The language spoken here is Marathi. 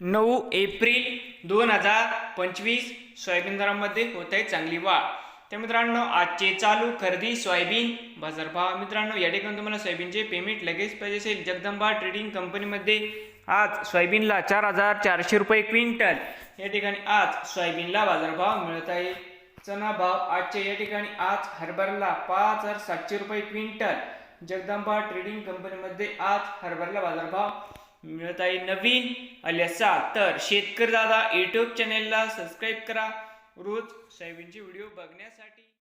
नऊ एप्रिल दोन हजार पंचवीस सोयाबीन दरामध्ये होत आहे चांगली वाढ. तर मित्रांनो आजचे चालू खरेदी सोयाबीन बाजारभाव. मित्रांनो या ठिकाणी तुम्हाला सोयाबीनचे पेमेंट लगेच पाहिजे असेल. जगदंबा ट्रेडिंग कंपनीमध्ये आज सोयाबीनला चार हजार चारशे रुपये क्विंटल. या ठिकाणी आज सोयाबीनला बाजारभाव मिळत आहे. चना भाव आजचे या ठिकाणी आज हरभऱ्याला पाच हजार सातशे रुपये क्विंटल. जगदंबा ट्रेडिंग कंपनीमध्ये आज हरभऱ्याला बाजारभाव मिळत आहे नवीन आले तर शेतकरी दादा यूट्यूब चॅनेलला सबस्क्राईब करा. रोज सोयाबीनचे व्हिडिओ बघण्यासाठी